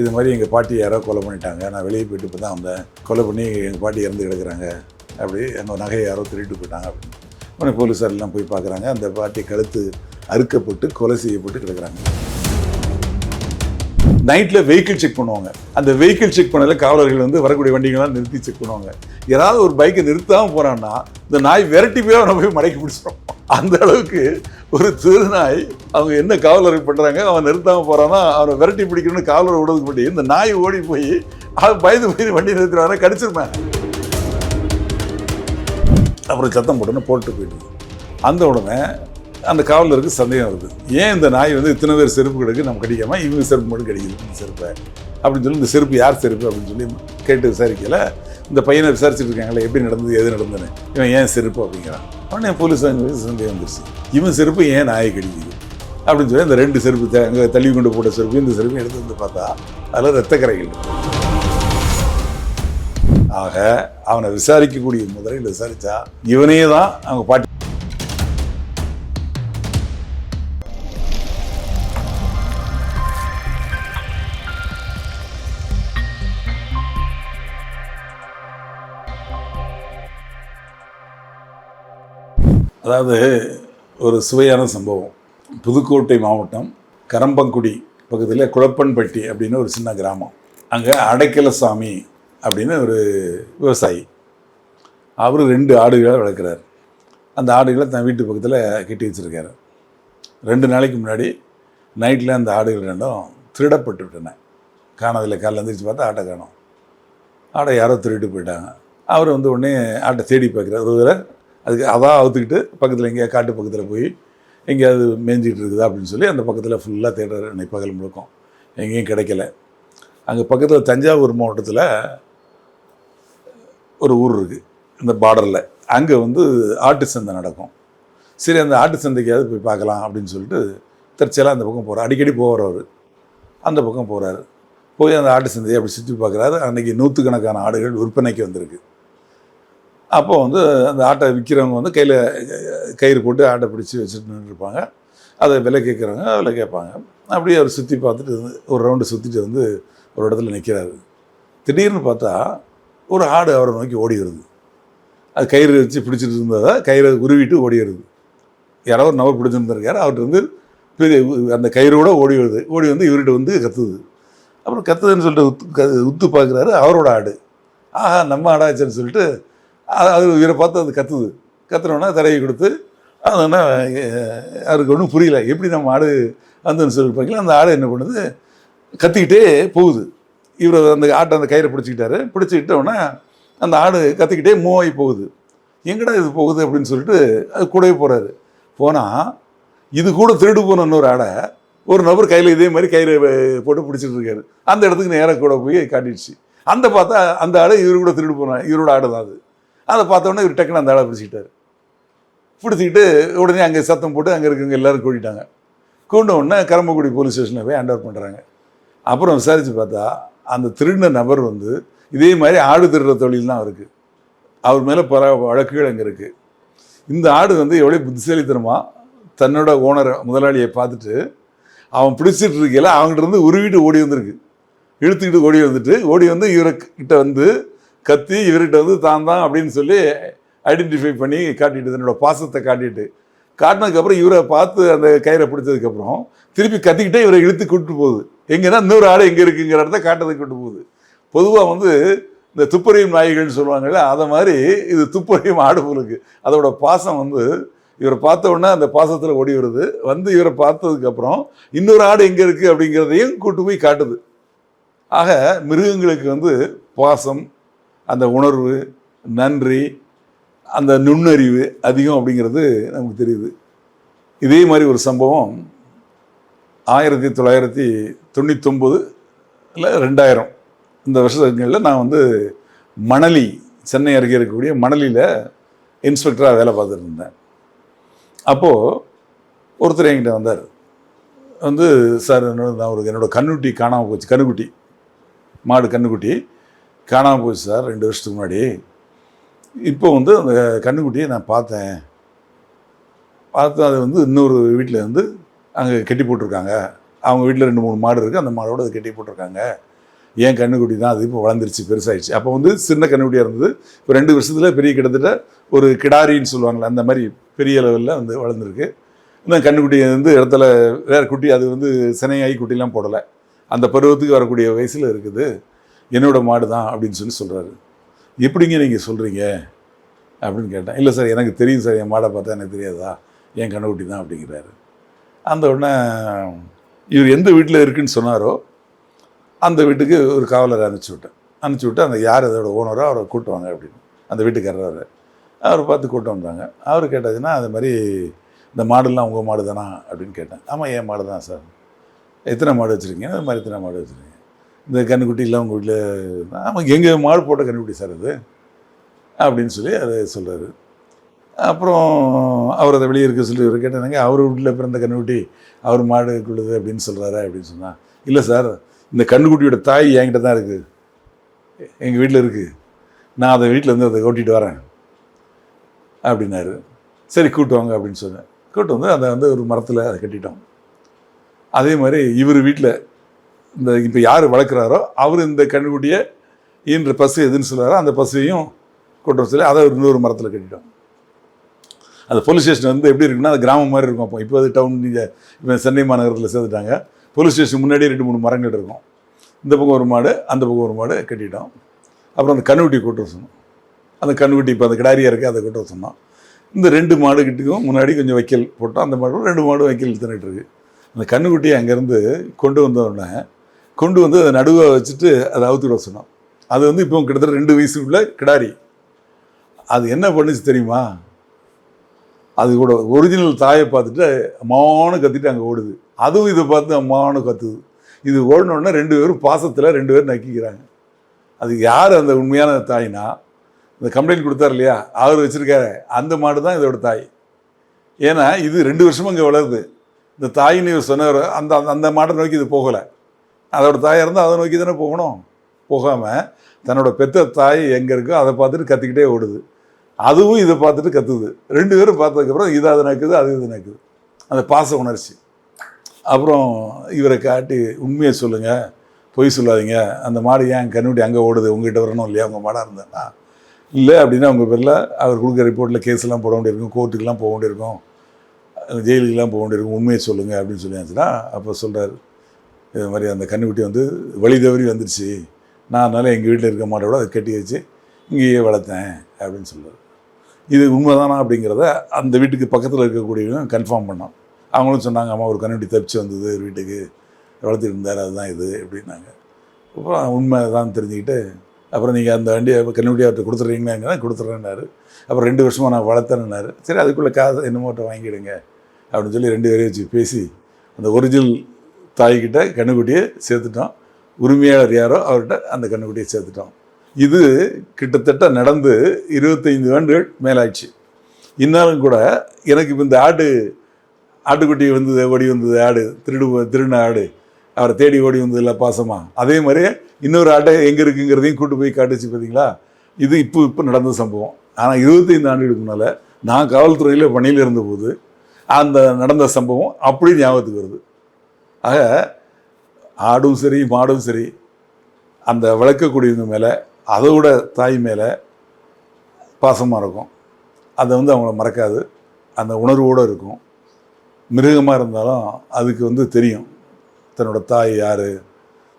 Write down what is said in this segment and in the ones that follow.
இது மாதிரி எங்கள் பாட்டி யாரோ கொலை பண்ணிட்டாங்க. நான் வெளியே போயிட்டு இப்போ தான் வந்தேன். கொலை பண்ணி எங்கள் பாட்டி இறந்து கிடக்குறாங்க. அப்படி எங்கள் நகையை யாரோ திருடிட்டு போயிட்டாங்க அப்படின்னு. உடனே போலீஸார் எல்லாம் போய் பார்க்குறாங்க அந்த பாட்டி கழுத்து அறுக்கப்பட்டு கொலை செய்யப்பட்டு கிடக்குறாங்க. நைட்டில் வெஹிக்கிள் செக் பண்ணுவாங்க. அந்த வெஹிக்கிள் செக் பண்ணல காவலர்கள் வந்து வரக்கூடிய வண்டிகள்லாம் நிறுத்தி செக் பண்ணுவாங்க. யாராவது ஒரு பைக்கை நிறுத்தாமல் போறான்னா இந்த நாய் விரட்டி போய் அவனை போய் மடக்கி பிடிச்சிடும். அந்த அளவுக்கு ஒரு திருநாய் அவங்க என்ன காவலருக்கு பண்ணுறாங்க அவன் நிறுத்தாமல் போகிறான்னா அவனை விரட்டி பிடிக்கணும்னு காவலர் விடுறதுக்கு முன்னாடி இந்த நாய் ஓடி போய் அவன் பயந்து போய் வண்டி நிறுத்துறாங்க கடிச்சிருப்பேன். அப்புறம் சத்தம் போட்டுன்னு போட்டு போயிடுது அந்த உடனே அந்த காவலருக்கு சந்தேகம் வருது. ஏன் இந்த நாய் வந்து இத்தனை பேர் செருப்பு கிடக்கு? நம்ம கடிக்காமல் இவங்க செருப்பு மட்டும் கிடைக்குது. செருப்பை. அப்படின்னு சொல்லி இந்த செருப்பு யார் செருப்பு அப்படின்னு சொல்லி கேட்டு விசாரிக்கல. இந்த பையனை விசாரிச்சுட்டு இருக்காங்களே எப்படி நடந்தது எது நடந்ததுன்னு. இவன் ஏன் செருப்பு அப்படிங்கிறான். உடனே போலீஸ் சந்தேகம் வந்துருச்சு. இவன் செருப்பு ஏன் நாயை கடிக்குது? அப்படின்னு சொல்லி இந்த ரெண்டு செருப்பு அங்கே தள்ளி கொண்டு போட்ட செருப்பு இந்த செருப்பு எடுத்து வந்து பார்த்தா அதில் ரத்தக்கரைகள் ஆக அவனை விசாரிக்கக்கூடிய முதலில் விசாரித்தா இவனே தான் அவங்க பாட்டி அதாவது ஒரு சுவையான சம்பவம். புதுக்கோட்டை மாவட்டம் கரம்பங்குடி பக்கத்தில் குழப்பன்பட்டி அப்படின்னு ஒரு சின்ன கிராமம். அங்கே அடைக்கலசாமி அப்படின்னு ஒரு விவசாயி. அவர் ரெண்டு ஆடுகளை வளர்க்குறாரு. அந்த ஆடுகளை தன் வீட்டு பக்கத்தில் கட்டி வச்சுருக்காரு. ரெண்டு நாளைக்கு முன்னாடி நைட்டில் அந்த ஆடுகள் ரெண்டும் திருடப்பட்டு விட்டன. காணதில் காலைல எழுந்திரிச்சு பார்த்தா ஆட்டை காணும். ஆடை யாரோ திருட்டு போயிட்டாங்க. அவர் வந்து உடனே ஆட்டை தேடி பார்க்குறார். ஒரு தடவை அதுக்கு அதான் அவுத்துக்கிட்டு பக்கத்தில் எங்கேயா காட்டு பக்கத்தில் போய் எங்கேயாவது மேய்ஞ்சிட்டு இருக்குதா? அப்படின்னு சொல்லி அந்த பக்கத்தில் ஃபுல்லாக தேடுற அன்னைக்கு பகல் முழுக்கம். எங்கேயும் கிடைக்கல. அங்கே பக்கத்தில் தஞ்சாவூர் மாவட்டத்தில் ஒரு ஊர் இருக்குது இந்த பார்டரில் அங்கே வந்து ஆட்டு சந்தை நடக்கும். சரி அந்த ஆட்டு சந்தைக்காவது போய் பார்க்கலாம் அப்படின்னு சொல்லிட்டு தற்செயலாக அந்த பக்கம் போகிறார் அடிக்கடி போவார் அவர். அந்த பக்கம் போகிறாரு போய் அந்த ஆட்டு சந்தையை அப்படி சுற்றி பார்க்குறாரு. அன்றைக்கி நூற்றுக்கணக்கான ஆடுகள் விற்பனைக்கு வந்திருக்கு. அப்போ வந்து அந்த ஆட்டை விற்கிறவங்க வந்து கையில் கயிறு போட்டு ஆட்டை பிடிச்சி வச்சுட்டு நின்றுருப்பாங்க அதை விலை கேட்குறவங்க விலை கேட்பாங்க. அப்படியே அவர் சுற்றி பார்த்துட்டு வந்து ஒரு ரவுண்டு சுற்றிட்டு வந்து ஒரு இடத்துல நிற்கிறாரு திடீர்னு பார்த்தா ஒரு ஆடு அவரை நோக்கி ஓடி வருது. அது கயிறு வச்சு பிடிச்சிட்டு இருந்ததை கயிறை உருவிட்டு ஓடி வருது. யாரோ ஒரு நபர் பிடிச்சிருந்துருக்காரு அவர்கிட்ட வந்து பெரிய அந்த கயிறோட ஓடி வருது. ஓடி வந்து இவர்கிட்ட வந்து கத்துது. அப்புறம் கத்துதுன்னு சொல்லிட்டு உத்து க- உத்து பார்க்குறாரு அவரோட ஆடு. ஆஹா நம்ம ஆடாச்சுன்னு சொல்லிட்டு அது அது இவரை பார்த்து அது கத்துது. கத்துனோன்னா தடவி கொடுத்து அதுனா அவருக்கு ஒன்றும் புரியல. எப்படி நம்ம ஆடு வந்துன்னு சொல்லி பார்க்கல. அந்த ஆடு என்ன பண்ணுது? கத்திக்கிட்டே போகுது. இவர் அந்த ஆட்டை அந்த கயிறை பிடிச்சிக்கிட்டாரு. பிடிச்சிக்கிட்டோன்னே அந்த ஆடு கத்திக்கிட்டே மூவ் ஆகி போகுது. எங்கடா இது போகுது அப்படின்னு சொல்லிட்டு அது கூடவே போகிறாரு போனால் இது கூட திருடு போன இன்னொரு ஆடை ஒரு நபர் கையில் இதே மாதிரி கயிறு போட்டு பிடிச்சிட்டு இருக்காரு. அந்த இடத்துக்கு நேராக கூட போய் காட்டிடுச்சு. அந்த பார்த்தா அந்த ஆடு இவர் கூட திருடு போன இவரோட ஆடு தான் அது. அதை பார்த்தோன்னே இவர் டக்குன்னு அந்த ஆளை பிடிச்சிக்கிட்டார். பிடிச்சிக்கிட்டு உடனே அங்கே சத்தம் போட்டு அங்கே இருக்கிறவங்க எல்லோரும் கூட்டிட்டாங்க கூண்ட உடனே கரம்பக்குடி போலீஸ் ஸ்டேஷனில் போய் ஹேண்ட் ஓவர் பண்ணுறாங்க அப்புறம் விசாரித்து பார்த்தா அந்த திருடின நபர் வந்து இதே மாதிரி ஆடு திருடுற தொழில் தான் அவருக்கு. அவர் மேலே பல வழக்குகள் அங்கே இருக்குது இந்த ஆடு வந்து எவ்வளோ புத்திசாலித்தனமா தன்னோட ஓனரை முதலாளியை பார்த்துட்டு அவன் பிடிச்சிட்டு இருக்கையில் அவங்ககிட்ட இருந்து உருவிட்டு ஓடி வந்திருக்கு. இழுத்துக்கிட்டு ஓடி வந்துட்டு ஓடி வந்து இவரை கிட்ட வந்து கத்தி இவர்கிட்ட வந்து தான் தான் அப்படின்னு சொல்லி ஐடென்டிஃபை பண்ணி காட்டிட்டு தன்னோட பாசத்தை காட்டிட்டு. காட்டினதுக்கப்புறம் இவரை பார்த்து அந்த கயிறை பிடிச்சதுக்கப்புறம் திருப்பி கத்திக்கிட்டே இவரை இழுத்து கூட்டு போகுது. எங்கன்னா இன்னொரு ஆடு எங்கே இருக்குங்கிற இடத்த காட்டுறதுக்கு கூட்டு போகுது. பொதுவாக வந்து இந்த துப்பறியும் நாய்கள்னு சொல்லுவாங்கல்ல அதை மாதிரி இது துப்பறியும் ஆடு போலுக்கு அதோட பாசம் வந்து இவரை பார்த்த உடனே அந்த பாசத்தில் ஓடி வருது. வந்து இவரை பார்த்ததுக்கப்புறம் இன்னொரு ஆடு எங்கே இருக்குது அப்படிங்கிறதையும் கூட்டு போய் காட்டுது. ஆக மிருகங்களுக்கு வந்து பாசம் அந்த உணர்வு நன்றி அந்த நுண்ணறிவு அதிகம் அப்படிங்கிறது நமக்கு தெரியுது. இதே மாதிரி ஒரு சம்பவம் ஆயிரத்தி தொள்ளாயிரத்தி தொண்ணூத்தொம்பது இல்லை ரெண்டாயிரம். இந்த வருஷங்களில் நான் வந்து மணலி சென்னை அருகே இருக்கக்கூடிய மணலியில் இன்ஸ்பெக்டராக வேலை பார்த்துட்டு இருந்தேன் அப்போது ஒருத்தர் என்கிட்ட வந்தார். வந்து சார் என்னோட நான் ஒரு என்னோட கண்ணுட்டி காணாமல் போச்சு கண்ணுக்குட்டி மாடு கண்ணுக்குட்டி காணாமல் போச்சு சார் ரெண்டு வருஷத்துக்கு முன்னாடி. இப்போ வந்து அந்த கண்ணுக்குட்டியை நான் பார்த்தேன். பார்த்து அது வந்து இன்னொரு வீட்டில் வந்து அங்கே கட்டி போட்டிருக்காங்க. அவங்க வீட்டில் ரெண்டு மூணு மாடு இருக்குது அந்த மாடோடு அது கட்டி போட்டிருக்காங்க. ஏன் கண்ணுக்குட்டி தான். அது இப்போ வளர்ந்துருச்சு பெருசாகிடுச்சு அப்போ வந்து சின்ன கண்ணுக்குட்டியாக இருந்தது. இப்போ ரெண்டு வருஷத்தில் பெரிய கிட்டத்தட்ட ஒரு கிடாரின்னு சொல்லுவாங்களே அந்த மாதிரி பெரிய லெவலில் வந்து வளர்ந்துருக்கு. இந்த கண்ணுக்குட்டி வந்து இடத்துல வேறு குட்டி அது வந்து சினையாகி குட்டிலாம் போடலை. அந்த பருவத்துக்கு வரக்கூடிய வயசில் இருக்குது. என்னோட மாடு தான் அப்படின்னு சொல்லி சொல்கிறாரு எப்படிங்க நீங்கள் சொல்கிறீங்க அப்படின்னு கேட்டேன். இல்லை சார் எனக்கு தெரியும் சார் என் மாடை பார்த்தா எனக்கு தெரியாதா? என் கண்ணுக்குட்டி தான் அப்படிங்கிறாரு. அந்த உடனே இவர் எந்த வீட்டில் இருக்குன்னு சொன்னாரோ அந்த வீட்டுக்கு ஒரு காவலரை அனுப்பிச்சி விட்டேன். அனுப்பிச்சி விட்டு அந்த யார் அதோட ஓனரோ அவரை கூட்டுவாங்க அப்படின்னு. அந்த வீட்டுக்காரர் அவரை. பார்த்து கூட்டம் வந்தாங்க. அவர் கேட்டதுன்னா அது மாதிரி இந்த மாடுலாம் உங்கள் மாடு தானா அப்படின்னு கேட்டேன். ஆமாம் என் மாடு தான் சார். எத்தனை மாடு வச்சுருக்கீங்க? அது மாதிரி எத்தனை மாடு வச்சுருக்கீங்க? இந்த கன்றுக்குட்டிலாம் உங்கள் வீட்டில் ஆமாம் எங்கள் மாடு போட்ட கன்றுக்குட்டி சார் அது. அப்படின்னு சொல்லி அதை சொல்கிறாரு அப்புறம் அவர் அதை வெளியே இருக்க சொல்லி இவர் கேட்டாங்க அவர் வீட்டில் பிறந்த கன்றுக்குட்டி அவர் மாடு மாடுக்குள்ளது அப்படின்னு சொல்கிறாரு அப்படின்னு சொன்னால் இல்லை சார் இந்த கன்றுக்குட்டியோட தாய் என்கிட்ட தான் இருக்குது எங்கள் வீட்டில் இருக்குது நான் அதை வீட்டில் வந்து அதை ஓட்டிகிட்டு வரேன். அப்படின்னாரு. சரி கூட்டு வாங்க அப்படின்னு சொன்னேன். கூட்டு வந்து அதை வந்து ஒரு மரத்தில் அதை கட்டிட்டோம். அதே மாதிரி இவர் வீட்டில் இந்த இப்போ யார் வளர்க்குறாரோ அவர் இந்த கன்றுக்குட்டியை ஈன்ற பசு எதுன்னு சொல்கிறாரோ அந்த பசுவையும் கொண்டு வர சொல்லி அதை ஒரு இன்னொரு மரத்தில் கட்டிட்டோம். அந்த போலீஸ் ஸ்டேஷன் வந்து எப்படி இருக்குன்னா அது கிராமம் மாதிரி இருக்கும் அப்போ. இப்போ அது டவுன் நீங்கள் இப்போ சென்னை மாநகரத்தில் சேர்த்துட்டாங்க போலீஸ் ஸ்டேஷன் முன்னாடியே ரெண்டு மூணு மரங்கள் இருக்கும். இந்த பக்கம் ஒரு மாடு அந்த பக்கம் ஒரு மாடு கட்டிட்டோம். அப்புறம் அந்த கண்ணுக்குட்டி கொட்டு வர சொன்னோம். அந்த கண்ணுக்குட்டி இப்போ அந்த கிடாரியாக இருக்குது அதை கொட்டு வர சொன்னோம். இந்த ரெண்டு மாடு கிட்டக்கும் முன்னாடி கொஞ்சம் வைக்கல் போட்டோம். அந்த மாடு ரெண்டு மாடு வைக்கல் தின்னுட்டு இருக்கு. அந்த கண்ணுக்குட்டியை அங்கேருந்து கொண்டு வந்தோடனே கொண்டு வந்து அதை நடுவாக வச்சுட்டு அதை அவுத்துட விட சொன்னோம் அது வந்து இப்போ கிட்டத்தட்ட ரெண்டு வயசுக்குள்ள கிடாரி. அது என்ன பண்ணுச்சு தெரியுமா? அது கூட ஒரிஜினல் தாயை பார்த்துட்டு அம்மானு கத்திட்டு அங்கே ஓடுது. அதுவும் இதை பார்த்து அம்மானு கத்துது. இது ஓடின ரெண்டு பேரும் பாசத்தில் ரெண்டு பேரும் நக்கிக்கிறாங்க. அது யார் அந்த உண்மையான தாய்னா? இந்த கம்ப்ளைண்ட் கொடுத்தார் இல்லையா? அவர் வச்சுருக்காரு. அந்த மாடு தான் இதோட தாய். ஏன்னா இது ரெண்டு வருஷமும் இங்கே வளருது. இந்த தாயின்னு இவர் சொன்னவர் அந்த அந்த- அந்த மாட்டை நோக்கி இது போகலை. அதோட தாயாக இருந்தால் அதை நோக்கி தானே போகணும். போகாமல் தன்னோட பெற்ற தாய் எங்கே இருக்கோ அதை பார்த்துட்டு கற்றுக்கிட்டே ஓடுது. அதுவும் இதை பார்த்துட்டு கத்துது. ரெண்டு பேரும் பார்த்ததுக்கப்புறம் இது அதை நக்குது அது இது நடக்குது அந்த பாச உணர்ச்சி. அப்புறம் இவரை காட்டி உண்மையை சொல்லுங்கள் பொய் சொல்லாதீங்க. அந்த மாடு ஏன் கண்ணுட்டி அங்கே ஓடுது? உங்ககிட்ட வரணும் இல்லையா? உங்கள் மாடாக இருந்தேன்னா இல்லை அப்படின்னா உங்கள் பேரில் அவர் கொடுக்குற ரிப்போர்ட்டில் கேஸ்லாம் போட வேண்டியிருக்கும் கோர்ட்டுக்கெலாம் போக வேண்டியிருக்கும் ஜெயிலுக்கெலாம் போக வேண்டியிருக்கும் உண்மையை சொல்லுங்கள் அப்படின்னு சொல்லியாச்சுன்னா அப்போ சொல்கிறார் இது மாதிரி அந்த கன்றுக்குட்டி வந்து வழி தவறி வந்துடுச்சு நான் அதனால் எங்கள் வீட்டில் இருக்க மாட்டோட அதை கட்டி வச்சு இங்கேயே வளர்த்தேன் அப்படின்னு சொல்லுவார் இது உண்மைதானா அப்படிங்கிறத அந்த வீட்டுக்கு பக்கத்தில் இருக்கக்கூடியவங்க கன்ஃபார்ம் பண்ணோம். அவங்களும் சொன்னாங்க அம்மா ஒரு கன்றுக்குட்டி தப்பிச்சு வந்தது ஒரு வீட்டுக்கு. வளர்த்துட்டு இருந்தார் அதுதான் இது அப்படின்னாங்க. அப்புறம் உண்மை தான் தெரிஞ்சுக்கிட்டு அப்புறம் நீங்கள் அந்த வண்டியை கண்ணுக்குட்டி அவர்கிட்ட கொடுத்துட்றீங்களா கொடுத்துட்றேன்னாரு அப்புறம் ரெண்டு வருஷமாக நான் வளர்த்தேன்னாரு. சரி அதுக்குள்ளே காசு என்னமோட்ட வாங்கிடுங்க அப்படின்னு சொல்லி ரெண்டு பேரையும் வச்சு பேசி அந்த ஒரிஜினல் தாய்கிட்ட கண்ணுக்குட்டியை சேர்த்துட்டோம் உரிமையாளர் யாரோ அவர்கிட்ட அந்த கண்ணுக்குட்டியை சேர்த்துட்டோம் இது கிட்டத்தட்ட நடந்து இருபத்தைந்து ஆண்டுகள் மேலாயிடுச்சு இன்னாலும் கூட எனக்கு இப்போ இந்த ஆடு ஆட்டுக்குட்டி வந்தது ஓடி வந்தது ஆடு திருடு திருடின ஆடு அவரை தேடி ஓடி வந்தது இல்லை அதே மாதிரியே இன்னொரு ஆட்டை எங்கே இருக்குங்கிறதையும் கூட்டு போய் காட்டுச்சு பார்த்தீங்களா இது இப்போ இப்போ நடந்த சம்பவம். ஆனால் இருபத்தைந்து ஆண்டுகளுக்கு முன்னால் நான் காவல்துறையில் பணியில் இருந்தபோது அந்த நடந்த சம்பவம் அப்படி ஞாபகத்துக்கு வருது. ஆக ஆடும் சரி மாடும் சரி அந்த விளக்கக்கூடியவங்க மேலே அதோட தாய் மேலே பாசமாக இருக்கும். அதை வந்து அவங்கள மறக்காது. அந்த உணர்வோடு இருக்கும். மிருகமாக இருந்தாலும் அதுக்கு வந்து தெரியும். தன்னோட தாய் யார்?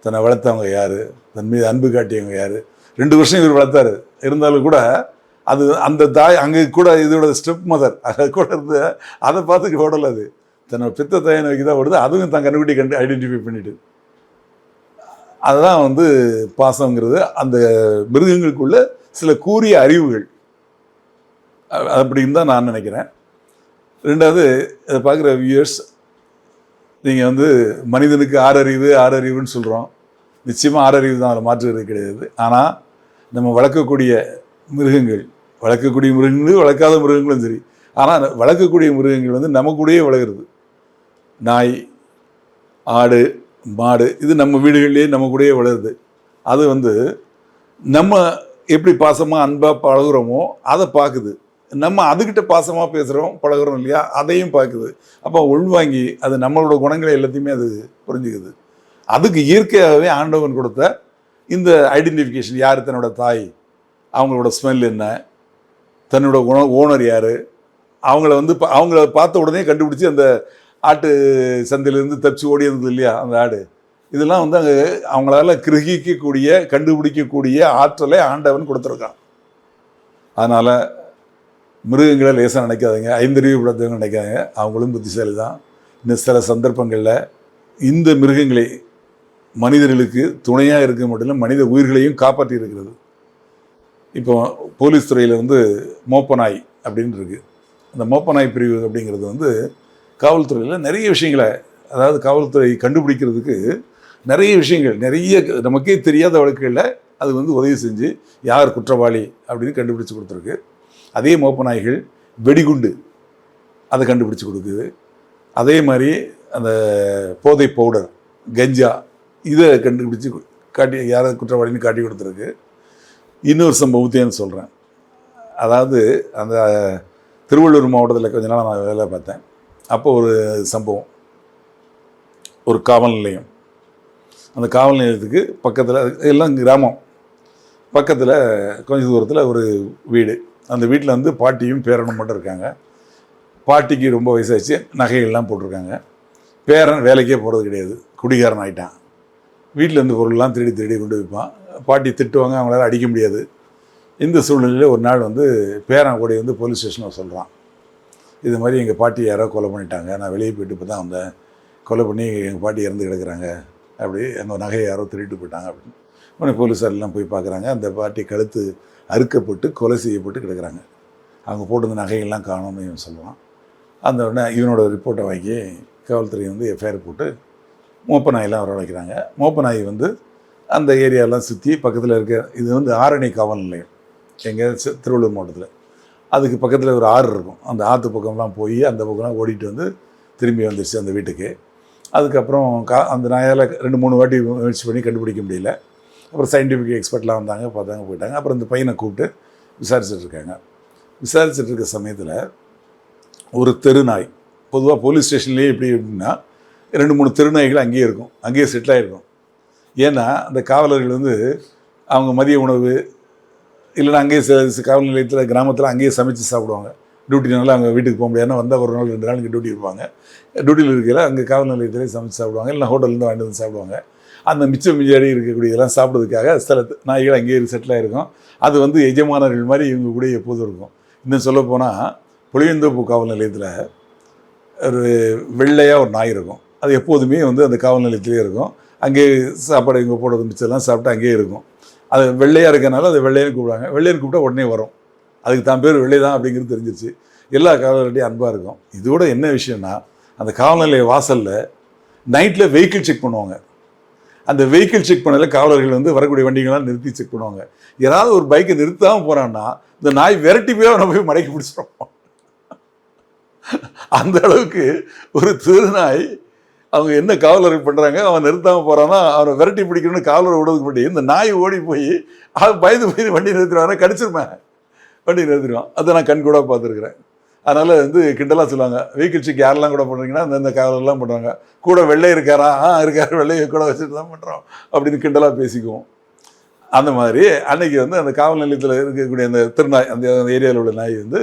தன்னை வளர்த்தவங்க யார்? தன் மீது அன்பு காட்டியவங்க யார்? ரெண்டு வருஷம் இவர் வளர்த்தாரு. இருந்தாலும் கூட அது அந்த தாய் அங்கே கூட இதோட ஸ்டெப் மதர் அது கூட இருந்து அதை பார்த்து ஓடலை அது. தன்னோட பித்த தாயை நோக்கி தான் ஓடுது. அதுவும் தன் கண்டுபிடி கண்டு ஐடென்டிஃபை பண்ணிட்டு. அதுதான் வந்து பாசங்கிறது அந்த மிருகங்களுக்குள்ள சில கூறிய அறிவுகள். அப்படின்னு தான் நான் நினைக்கிறேன். ரெண்டாவது இதை பார்க்குற வியூயர்ஸ் நீங்கள் வந்து மனிதனுக்கு ஆறறிவு ஆறறிவுன்னு சொல்கிறோம் நிச்சயமாக ஆறறிவு தான் அதில் மாற்றுகிறது கிடையாது. ஆனால் நம்ம வளர்க்கக்கூடிய மிருகங்கள் வளர்க்கக்கூடிய மிருகங்களும் வளர்க்காத மிருகங்களும் சரி. ஆனால் வளர்க்கக்கூடிய மிருகங்கள் வந்து நம்ம கூடயே வளர்கிறது நாய் ஆடு மாடு இது நம்ம வீடுகளிலே நம்ம கூடயே வளருது. அது வந்து நம்ம எப்படி பாசமாக அன்பாக பழகுறோமோ அதை பார்க்குது நம்ம அதுக்கிட்ட பாசமாக பேசுகிறோம் பழகுறோம் இல்லையா அதையும் பார்க்குது அப்போ உள்வாங்கி அது நம்மளோட குணங்களை எல்லாத்தையுமே அது புரிஞ்சுக்குது. அதுக்கு இயற்கையாகவே ஆண்டவன் கொடுத்த இந்த ஐடென்டிஃபிகேஷன் யார்? தன்னோட தாய். அவங்களோட ஸ்மெல் என்ன? தன்னோட உண ஓனர் யார்? அவங்கள வந்து பா- அவங்கள பார்த்த உடனே கண்டுபிடிச்சி அந்த ஆட்டு சந்தையிலேருந்து தப்பிச்சு ஓடி இருந்தது இல்லையா அந்த ஆடு? இதெல்லாம் வந்து அங்கே அவங்களால கிரகிக்கக்கூடிய கண்டுபிடிக்கக்கூடிய ஆற்றலை ஆண்டவன் கொடுத்துருக்கான். அதனால் மிருகங்களை லேசாக நினைக்காதீங்க ஐந்தறிவு படத்தவங்க நினைக்காதீங்க. அவங்களும் புத்திசாலி தான் இன்னும் சில சந்தர்ப்பங்களில் இந்த மிருகங்களை மனிதர்களுக்கு துணையாக இருக்க மட்டும் இல்லை மனித உயிர்களையும் காப்பாற்றி இருக்கிறது. இப்போ போலீஸ் துறையில் வந்து மோப்பநாய் அப்படின்னு இருக்குது அந்த மோப்பநாய் பிரிவு அப்படிங்கிறது வந்து காவல்துறையில் நிறைய விஷயங்களை அதாவது காவல்துறை கண்டுபிடிக்கிறதுக்கு நிறைய விஷயங்கள் நிறைய நமக்கே தெரியாத வழக்குகளில் அது வந்து உதவி செஞ்சு யார் குற்றவாளி அப்படின்னு கண்டுபிடிச்சு கொடுத்துருக்கு. அதே மோப்பநாய்கள் வெடிகுண்டு அதை கண்டுபிடிச்சு கொடுக்குது. அதே மாதிரி அந்த போதை பவுடர் கஞ்சா இதை கண்டுபிடிச்சு காட்டி யாரை குற்றவாளின்னு காட்டி கொடுத்துருக்கு. இன்னொரு சம்பவத்தையும் சொல்கிறேன் அதாவது அந்த திருவள்ளூர் மாவட்டத்தில் கொஞ்ச நாள் நான் வேலை பார்த்தேன். அப்போ ஒரு சம்பவம். ஒரு காவல் நிலையம். அந்த காவல் நிலையத்துக்கு பக்கத்தில் எல்லாம் கிராமம். பக்கத்தில் கொஞ்சம் தூரத்தில் ஒரு வீடு. அந்த வீட்டில் வந்து பாட்டியும் பேரனும் மட்டும் இருக்காங்க. பாட்டிக்கு ரொம்ப வயசாச்சு நகைகள்லாம் போட்டிருக்காங்க. பேரன் வேலைக்கே போகிறது கிடையாது. குடிகாரன் ஆகிட்டான் வீட்டில் இருந்து பொருள்லாம் திருடி திருடி கொண்டு வைப்பான் பாட்டி திட்டுவாங்க. அவங்களால அடிக்க முடியாது. இந்த சூழ்நிலையில் ஒரு நாள் வந்து பேரன் கூட வந்து போலீஸ் ஸ்டேஷனில் சொல்கிறான் இது மாதிரி எங்கள் பாட்டி யாரோ கொலை பண்ணிட்டாங்க. நான் வெளியே போயிட்டு இப்போ தான் வந்தேன். கொலை பண்ணி எங்கள் பாட்டி இறந்து கிடக்குறாங்க. அப்படி அந்த நகையை யாரோ திருட்டு போயிட்டாங்க அப்படின்னு. உடனே போலீஸார் எல்லாம் போய் பார்க்குறாங்க அந்த பாட்டி கழுத்து அறுக்கப்பட்டு கொலை செய்யப்பட்டு கிடக்குறாங்க. அவங்க போட்டிருந்த நகையெல்லாம் காணோம்னு இவன் சொல்லுவான் அந்த உடனே இவனோட ரிப்போர்ட்டை வாங்கி காவல்துறை வந்து எஃப்ஐஆர் போட்டு மோப்ப நாயெல்லாம் வரவழைக்கிறாங்க மோப்ப நாய் வந்து அந்த ஏரியாலாம் சுற்றி பக்கத்தில் இருக்க இது வந்து ஆரணி காவல் நிலையம். எங்கள் திருவள்ளூர் மாவட்டத்தில். அதுக்கு பக்கத்தில் ஒரு ஆறு இருக்கும். அந்த ஆற்று பக்கம்லாம் போய் அந்த பக்கம்லாம் ஓடிட்டு வந்து திரும்பி வந்துருச்சு அந்த வீட்டுக்கு. அதுக்கப்புறம் கா அந்த நாயால் ரெண்டு மூணு வாட்டி முயற்சி பண்ணி கண்டுபிடிக்க முடியல. அப்புறம் சயின்டிஃபிக் எக்ஸ்பர்ட்லாம் வந்தாங்க பார்த்தாங்க போயிட்டாங்க. அப்புறம் இந்த பையனை கூப்பிட்டு விசாரிச்சுட்டு இருக்காங்க. விசாரிச்சுட்டு இருக்க சமயத்தில் ஒரு தெருநாய் பொதுவாக போலீஸ் ஸ்டேஷன்லேயே எப்படி எப்படின்னா ரெண்டு மூணு தெருநாய்கள் அங்கேயே இருக்கும். அங்கேயே செட்டில் ஆகிருக்கும் ஏன்னா அந்த காவலர்கள் வந்து அவங்க மதிய உணவு இல்லைன்னா அங்கேயே ச- காவல் நிலையத்தில் கிராமத்தில் அங்கேயே சமைச்சு சாப்பிடுவாங்க. டியூட்டினால அங்கே வீட்டுக்கு போக முடியாது வந்தால் ஒரு நாள் ரெண்டு நாள் இங்கே டியூட்டி இருப்பாங்க. டியூட்டியில் இருக்கையில் அங்கே காவல் நிலையத்திலே சமைச்சு சாப்பிடுவாங்க. இல்லை ஹோட்டல்லேருந்து வாங்கிட்டு வந்து சாப்பிடுவாங்க. அந்த மிச்சம் மிஞ்சாடி இருக்கக்கூடியதெல்லாம் சாப்பிட்றதுக்காக சில நாய்கள் அங்கேயே செட்டில் ஆகிருக்கும் அது வந்து எஜமானர்கள் மாதிரி இவங்க கூட எப்போதும் இருக்கும். இன்னும் சொல்லப்போனால் புளியந்தோப்பு காவல் நிலையத்தில் ஒரு வெள்ளையாக ஒரு நாய் இருக்கும். அது எப்போதுமே வந்து அந்த காவல் நிலையத்திலே இருக்கும். அங்கேயே சாப்பாடு இங்கே போடுறது மிச்சம்லாம் சாப்பிட்டு அங்கேயே இருக்கும். அது வெள்ளையாக இருக்கனால அது வெள்ளையன்னு கூப்பிடுவாங்க. வெள்ளையன்னு கூப்பிட்டா உடனே வரும். அதுக்கு தான் பேர் வெள்ளை தான் அப்படிங்கிறது தெரிஞ்சிருச்சு. எல்லா காவலர்கிட்டையும் அன்பாக இருக்கும். இதோட என்ன விஷயம்னா அந்த காவல் நிலைய வாசலில் நைட்டில் வெஹிக்கிள் செக் பண்ணுவாங்க. அந்த வெஹிக்கிள் செக் பண்ணல காவலர்கள் வந்து வரக்கூடிய வண்டிகள்லாம் நிறுத்தி செக் பண்ணுவாங்க. யாராவது ஒரு பைக்கை நிறுத்தாமல் போகிறான்னா இந்த நாய் விரட்டி போய் அவனை போய் மடக்கி பிடிச்சிடும் அந்த அளவுக்கு ஒரு திருநாய் அவங்க என்ன காவலர் பண்ணுறாங்க அவன் நிறுத்தாமல் போகிறான்னா அவனை விரட்டி பிடிக்கணும்னு காவலர் விடுறதுக்கு முன்னாடி இந்த நாய் ஓடி போய் அவன் பயந்து போய் வண்டி நிறுத்திடுவாங்க கடிச்சிருப்பேன் வண்டி நிறுத்திடுவான். அதை நான் கண் கூட பார்த்துருக்குறேன். அதனால் வந்து கிண்டலாக சொல்லுவாங்க. வீக்கிழ்ச்சிக்கு யாரெல்லாம் கூட பண்ணுறீங்கன்னா அந்த இந்த காவலர்லாம் பண்ணுறாங்க கூட வெள்ளை இருக்காரா? ஆ இருக்காரு. வெள்ளையை கூட வச்சுட்டு தான் பண்ணுறோம் அப்படின்னு கிண்டலாக பேசிக்குவோம். அந்த மாதிரி அன்னைக்கு வந்து அந்த காவல் நிலையத்தில் இருக்கக்கூடிய அந்த திருநாய் அந்த ஏரியாவில் உள்ள நாய் வந்து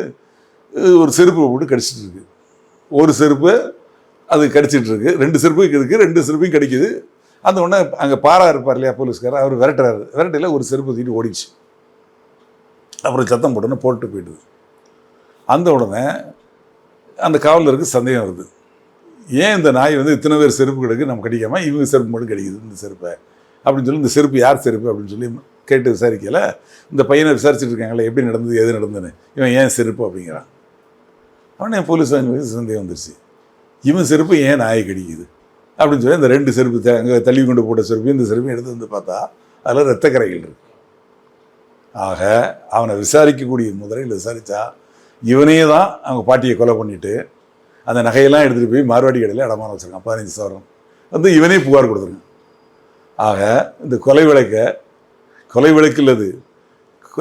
ஒரு செருப்பு போட்டு கடிச்சிட்டு இருக்கு. ஒரு செருப்பு அது கடிச்சிட்டு இருக்கு ரெண்டு செருப்பும் இருக்குது ரெண்டு செருப்பையும் கிடைக்குது. அந்த உடனே அங்கே பாரா இருப்பார் இல்லையா போலீஸ்காரர்? அவர் விரட்டுறாரு. விரட்டையில் ஒரு செருப்பு தூக்கிட்டு ஓடிச்சு அப்புறம் சத்தம் போட்டோன்னு போட்டு போயிடுது. அந்த உடனே அந்த காவலருக்கு சந்தேகம் வருது. ஏன் இந்த நாய் வந்து இத்தனை பேர் செருப்பு கிடக்கு நம்ம கிடைக்காம இவங்க செருப்பு மட்டும் கிடைக்குது இந்த செருப்பை? அப்படின்னு சொல்லி இந்த செருப்பு யார் செருப்பு அப்படின்னு சொல்லி கேட்டு விசாரிக்கல இந்த பையனை விசாரிச்சுட்டு இருக்காங்களே எப்படி நடந்தது எது நடந்ததுன்னு? இவன் ஏன் செருப்பு அப்படிங்கிறான். உடனே போலீஸ் சந்தேகம் வந்துருச்சு. இவன் செருப்பு ஏன் நாயை கடிக்குது அப்படின்னு சொல்லி இந்த ரெண்டு செருப்பு த- அங்கே தள்ளி கொண்டு போட்ட செருப்பு இந்த செருப்பு எடுத்து வந்து பார்த்தா அதில் ரத்தக்கரைகள் இருக்கு. ஆக அவனை விசாரிக்கக்கூடிய முதலில் விசாரித்தா இவனே தான் அவங்க பாட்டியை கொலை பண்ணிட்டு அந்த நகையெல்லாம் எடுத்துகிட்டு போய் மார்வாடி கடையில் இடமான வச்சுருக்கான் பதினஞ்சு சவரம். வந்து இவனே புகார் கொடுத்துருங்க ஆக இந்த கொலை விளக்க கொலை விளக்கு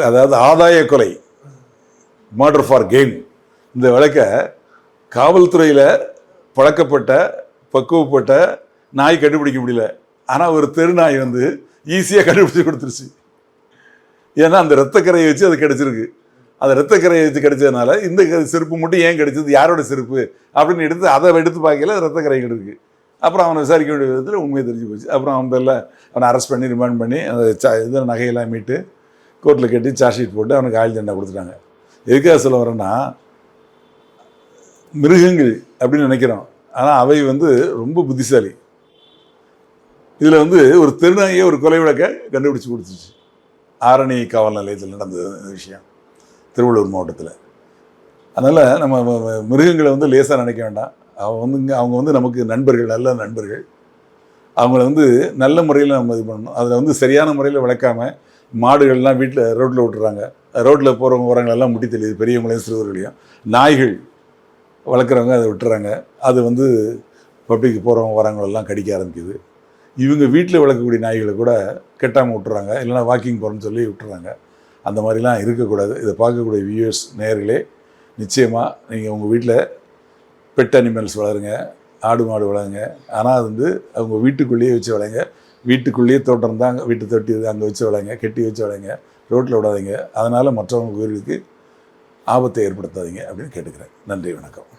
அதாவது ஆதாய கொலை மர்டர் ஃபார் கெயின் இந்த விளக்க காவல்துறையில் பழக்கப்பட்ட பக்குவப்பட்ட நாய் கண்டுபிடிக்க முடியல. ஆனால் ஒரு தெரு நாய் வந்து ஈஸியாக கண்டுபிடிச்சி கொடுத்துருச்சு. ஏன்னா அந்த ரத்தக்கரையை வச்சு அது கிடச்சிருக்கு. அந்த ரத்தக்கரையை வச்சு கிடைச்சதுனால இந்த செருப்பு மட்டும் ஏன் கிடைச்சது? யாரோட செருப்பு? அப்படின்னு எடுத்து அதை எடுத்து பார்க்கல ரத்தக்கரை கிடக்கு அப்புறம் அவனை விசாரிக்க வேண்டிய விதத்தில் உண்மையை தெரிஞ்சு போச்சு. அப்புறம் அவன் பேரில் அவனை அரெஸ்ட் பண்ணி ரிமாண்ட் பண்ணி அந்த ச இது நகையெல்லாம் மீட்டு கோர்ட்டில் கட்டி சார்ஜ் ஷீட் போட்டு அவனுக்கு ஆயுள் தண்டனை கொடுத்துட்டாங்க. எதுக்காக சொல்ல வரேன்னா மிருகங்கள் அப்படின்னு நினைக்கிறோம். ஆனால் அவை வந்து ரொம்ப புத்திசாலி. இதில் வந்து ஒரு திருநாயை ஒரு கொலை விளக்க கண்டுபிடிச்சு கொடுத்துச்சு. ஆரணி காவல் நிலையத்தில் நடந்த விஷயம். திருவள்ளூர் மாவட்டத்தில். அதனால் நம்ம மிருகங்களை வந்து லேசாக நினைக்க வேண்டாம். அவங்க வந்து அவங்க வந்து நமக்கு நண்பர்கள் நல்ல நண்பர்கள். அவங்கள வந்து நல்ல முறையில் நம்ம இது பண்ணணும். அதில் வந்து சரியான முறையில் வளர்க்காம மாடுகள்லாம் வீட்டில் ரோட்டில் விட்டுறாங்க ரோட்டில் போகிறவங்க வரவங்களெல்லாம் முட்டி தெரியுது பெரியவங்களையும் சிறுவர்களையும். நாய்கள் வளர்க்குறவங்க அதை விட்டுறாங்க. அது வந்து பப்ளிக் போகிறவங்க வரவங்களெல்லாம் கடிக்க ஆரம்பிக்குது. இவங்க வீட்டில் வளர்க்கக்கூடிய நாய்களை கூட கெட்டாமல் விட்டுறாங்க. இல்லைன்னா வாக்கிங் போகிறேன்னு சொல்லி விட்டுறாங்க. அந்த மாதிரிலாம் இருக்கக்கூடாது. இதை பார்க்கக்கூடிய வியூவர்ஸ் நேர்களே நிச்சயமாக நீங்கள் உங்கள் வீட்டில் பெட் அனிமல்ஸ் வளருங்க. ஆடு மாடு வளருங்க. ஆனால் அது வந்து அவங்க வீட்டுக்குள்ளேயே வச்சு வளங்க வீட்டுக்குள்ளேயே தோட்டம் தான் வீட்டு தொட்டி அங்கே வச்சு வளைங்க கெட்டி வச்சு வளைங்க ரோட்டில் விடாதீங்க. அதனால் மற்றவங்க உயிர்களுக்கு ஆபத்தை ஏற்படுத்தாதீங்க அப்படின்னு கேட்டுக்கிறேன். நன்றி வணக்கம்.